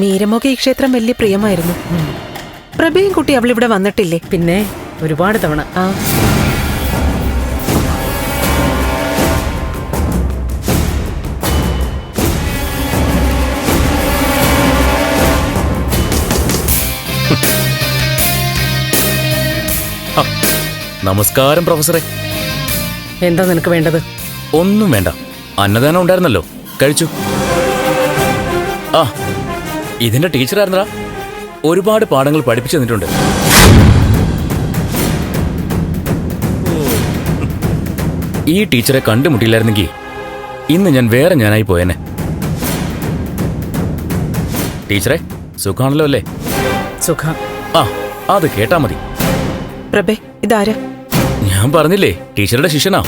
മീരമൊക്കെ ഈ ക്ഷേത്രം വലിയ പ്രിയമായിരുന്നു. പ്രഭയും കുട്ടി അവളിവിടെ വന്നിട്ടില്ലേ? പിന്നെ ഒരുപാട് തവണ. ആ നമസ്കാരം പ്രൊഫസറെ. എന്താ നിനക്ക് വേണ്ടത്? ഒന്നും വേണ്ട. അന്നദാനം ഉണ്ടായിരുന്നല്ലോ. കഴിച്ചു. ആ ഇതിന്റെ ടീച്ചറായിരുന്നടാ. ഒരുപാട് പാഠങ്ങൾ പഠിപ്പിച്ചു തന്നിട്ടുണ്ട്. ഈ ടീച്ചറെ കണ്ടുമുട്ടിയില്ലായിരുന്നെങ്കിൽ ഇന്ന് ഞാൻ വേറെ ഞാനായി പോയേനെ. ടീച്ചറെ സുഖാണല്ലോ അല്ലേ? സുഖം. ആ അത് കേട്ടാ മതി. പ്രഭേ ഇതാരാ? ഞാൻ പറഞ്ഞില്ലേ ടീച്ചറുടെ ശിഷ്യനാ.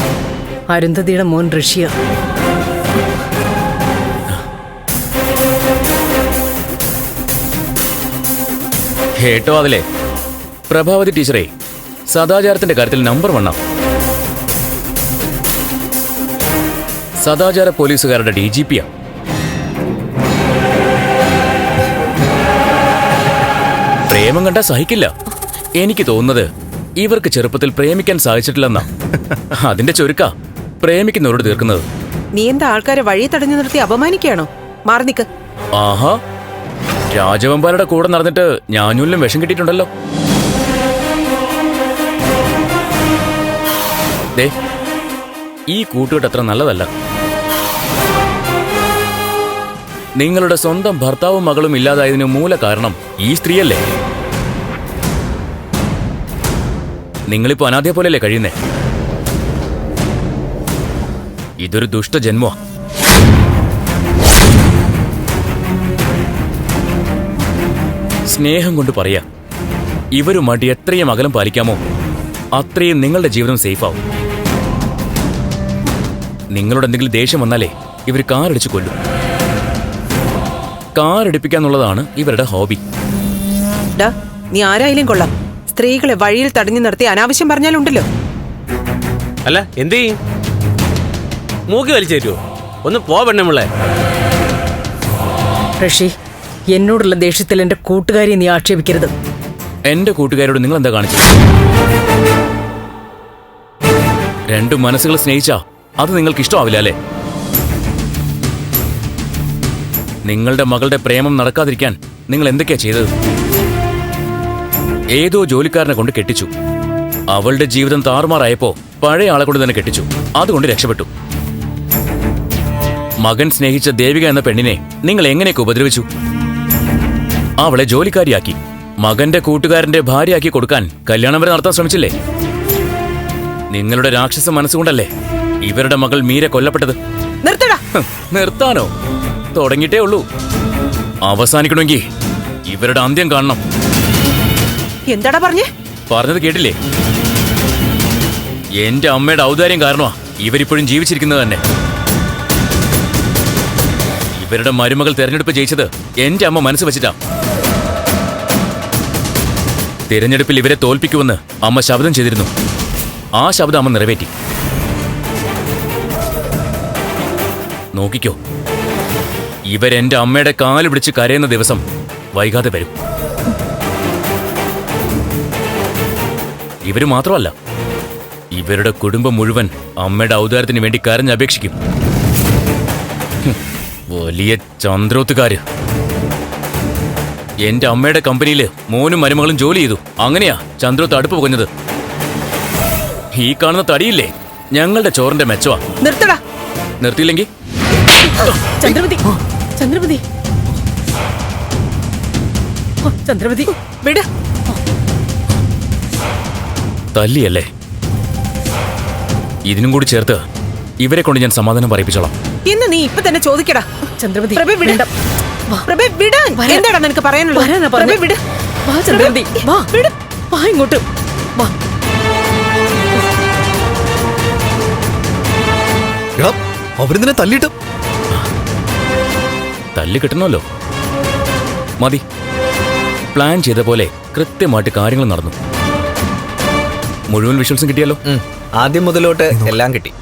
അരുന്ധതിയുടെ മോൻ ഋഷിയ. കേട്ടോ അതിലെ. പ്രഭാവതി ടീച്ചറെ സദാചാരത്തിന്റെ കാര്യത്തിൽ നമ്പർ വണ്ണാം. സദാചാര പോലീസുകാരുടെ ഡി ജി പിയാ. പ്രേമം കണ്ടാ സഹിക്കില്ല. എനിക്ക് തോന്നുന്നത് ഇവർക്ക് ചെറുപ്പത്തിൽ പ്രേമിക്കാൻ സാധിച്ചിട്ടില്ലെന്നാ. അതിന്റെ ചുരുക്ക പ്രേമിക്കുന്നവരോട് തീർക്കുന്നത്. നീ എന്താ ആൾക്കാരെ വഴി തടഞ്ഞു നിർത്തി അപമാനിക്കുകയാണോ? മാറി നിക്ക്. ആഹാ രാജവമ്പാരുടെ കൂടെ നടന്നിട്ട് ഞാനൂലിനും വിഷം കിട്ടിയിട്ടുണ്ടല്ലോ. ദേ ഈ കൂട്ടുകെട്ട് അത്ര നല്ലതല്ല. നിങ്ങളുടെ സ്വന്തം ഭർത്താവും മകളും ഇല്ലാതായതിനു മൂല കാരണം ഈ സ്ത്രീയല്ലേ? നിങ്ങളിപ്പോ അനാഥയെ പോലെയല്ലേ കഴിയുന്നേ? ഇതൊരു ദുഷ്ടജന്മോ സ്നേഹം കൊണ്ട് പറയാ. ഇവരുമായിട്ട് എത്രയും അകലം പാലിക്കാമോ അത്രയും നിങ്ങളുടെ ജീവിതം സേഫാവും. നിങ്ങളോട് എന്തെങ്കിലും ദേഷ്യം വന്നാലേ ഇവർ കാറടിച്ച് കൊല്ലും. കാറടിപ്പിക്കാന്നുള്ളതാണ് ഇവരുടെ ഹോബി. ഡാ നീ ആരായാലും കൊള്ളാം. സ്ത്രീകളെ വഴിയിൽ തടഞ്ഞു നിർത്തി അനാവശ്യം പറഞ്ഞാലുണ്ടല്ലോ. അല്ല എന്ത് ചെയ്യും? മൂക്കി വലിച്ചേരുവോ ഒന്ന് പോ പെണ്ണുമ്പിള്ളേ ഋഷി എന്നോടുള്ള ദേഷ്യത്തിൽ എന്റെ കൂട്ടുകാരിയെ നീ ആക്ഷേപിക്കരുത്. എന്റെ കൂട്ടുകാരോട് നിങ്ങൾ എന്താ കാണിച്ചത് രണ്ടു മനസ്സുകൾ സ്നേഹിച്ചാ അത് നിങ്ങൾക്ക് ഇഷ്ടമാവില്ല അല്ലേ? നിങ്ങളുടെ മകളുടെ പ്രേമം നടക്കാതിരിക്കാൻ നിങ്ങൾ എന്തൊക്കെയാ ചെയ്തത്? ഏതോ ജോലിക്കാരനെ കൊണ്ട് കെട്ടിച്ചു. അവളുടെ ജീവിതം താറുമാറായപ്പോ പഴയ ആളെ കൊണ്ട് തന്നെ കെട്ടിച്ചു. അതുകൊണ്ട് രക്ഷപ്പെട്ടു. മകൻ സ്നേഹിച്ച ദേവിക എന്ന പെണ്ണിനെ നിങ്ങൾ എങ്ങനെയൊക്കെ ഉപദ്രവിച്ചു? അവളെ ജോലിക്കാരിയാക്കി. മകന്റെ കൂട്ടുകാരന്റെ ഭാര്യയാക്കി കൊടുക്കാൻ കല്യാണം വരെ നടത്താൻ ശ്രമിച്ചില്ലേ? നിങ്ങളുടെ രാക്ഷസ മനസ്സുകൊണ്ടല്ലേ ഇവരുടെ മകൾ മീര കൊല്ലപ്പെട്ടത്? നിർത്താനോ? തുടങ്ങിയിട്ടേ ഉള്ളൂ. അവസാനിക്കണമെങ്കിൽ ഇവരുടെ അന്ത്യം കാണണം. എന്താടാ പറഞ്ഞേ? പറഞ്ഞത് കേട്ടില്ലേ? എന്റെ അമ്മയുടെ ഔദാര്യം കാരണമാ ഇവരിപ്പോഴും ജീവിച്ചിരിക്കുന്നത് തന്നെ. ഇവരുടെ മരുമകൾ തെരഞ്ഞെടുപ്പ് ജയിച്ചത് എന്റെ അമ്മ മനസ്സ് വെച്ചിട്ടാ. തിരഞ്ഞെടുപ്പിൽ ഇവരെ തോൽപ്പിക്കുമെന്ന് അമ്മ ശബ്ദം ചെയ്തിരുന്നു. ആ ശബ്ദം അമ്മ നിറവേറ്റി. നോക്കിക്കോ. ഇവരെന്റെ അമ്മയുടെ കാൽ പിടിച്ച് കരയുന്ന ദിവസം വൈകാതെ വരും. ഇവർ മാത്രമല്ല ഇവരുടെ കുടുംബം മുഴുവൻ അമ്മയുടെ ഔദാരത്തിന് വേണ്ടി കരഞ്ഞപേക്ഷിക്കും. വലിയ ചന്ദ്രോത്തുകാര്. എന്റെ അമ്മയുടെ കമ്പനിയിൽ മോനും മരുമകളും ജോലി ചെയ്തു. അങ്ങനെയാ ചന്ദ്രു തടുപ്പ് പുകഞ്ഞത്. ഈ കാണുന്ന തടിയില്ലേ? ഞങ്ങളുടെ ചോറിന്റെ മെച്ചവാ. നിർത്തടാ. നിർത്തിയില്ലെങ്കിൽ? ചന്ദ്രമതി. ചന്ദ്രമതി. ചന്ദ്രമതി. വിട്. തല്ലിയല്ലേ? ഇതിനും കൂടി ചേർത്ത് ഇവരെ കൊണ്ട് ഞാൻ സമാധാനം പറയിപ്പിച്ചോളാം. ഇന്ന് നീ ഇപ്പൊ തന്നെ ചോദിക്കടാ. ചന്ദ്രമതി പ്രഭ വിട്. എന്താടാ നിനക്ക് പറയാനുള്ളത്? പ്രഭ വിട്. വാ ചന്ദ്രമതി വാ. വിട്. വാ ഇങ്ങോട്ട്. വാ. എടാ അവരിതിനെ തല്ലിയിട്ട്? തല്ല് കിട്ടണമല്ലോ. മതി. പ്ലാൻ ചെയ്ത പോലെ കൃത്യമായിട്ട് കാര്യങ്ങൾ നടന്നു. മുഴുവൻ വിഷ്വൽസും കിട്ടിയല്ലോ ആദ്യം മുതലോട്ട് എല്ലാം കിട്ടി.